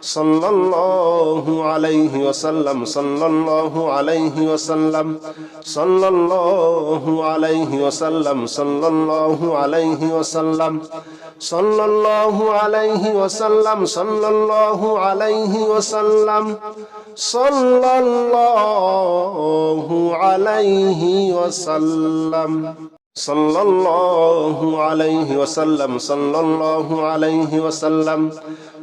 সাল্লাল্লাহু আলাইহি ওয়াসাল্লাম, সাল্লাল্লাহু আলাইহি ওয়াসাল্লাম, সাল্লাল্লাহু আলাইহি ওয়াসাল্লাম, সাল্লাল্লাহু আলাইহি ওয়াসাল্লাম, সাল্লাল্লাহু আলাইহি ওয়াসাল্লাম, সাল্লাল্লাহু আলাইহি ওয়াসাল্লাম, সাল্লাল্লাহু আলাইহি ওয়াসাল্লাম صلى الله عليه وسلم صلى الله عليه وسلم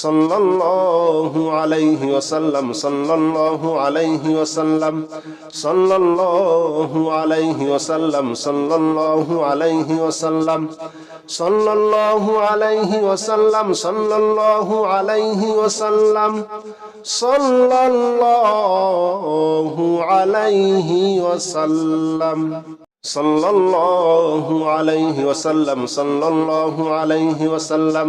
সাল্লাল্লাহু আলাইহি ওয়াসাল্লাম, সাল্লাল্লাহু আলাইহি ওয়াসাল্লাম, সাল্লাল্লাহু আলাইহি ওয়াসাল্লাম, সাল্লাল্লাহু আলাইহি ওয়াসাল্লাম, সাল্লাল্লাহু আলাইহি ওয়াসাল্লাম, সাল্লাল্লাহু আলাইহি ওয়াসাল্লাম, সাল্লাল্লাহু আলাইহি ওয়াসাল্লাম صلى الله عليه وسلم صلى الله عليه وسلم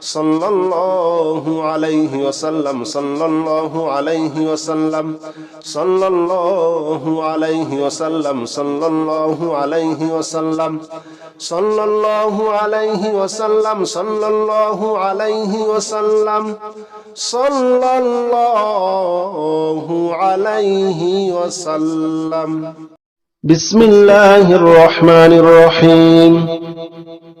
সাল্লাল্লাহু আলাইহি ওয়াসাল্লাম, সাল্লাল্লাহু আলাইহি ওয়াসাল্লাম, সাল্লাল্লাহু আলাইহি ওয়াসাল্লাম, সাল্লাল্লাহু আলাইহি ওয়াসাল্লাম, সাল্লাল্লাহু আলাইহি ওয়াসাল্লাম, সাল্লাল্লাহু আলাইহি ওয়াসাল্লাম, সাল্লাল্লাহু আলাইহি ওয়াসাল্লাম। বিসমিল্লাহির রহমানির রহিম।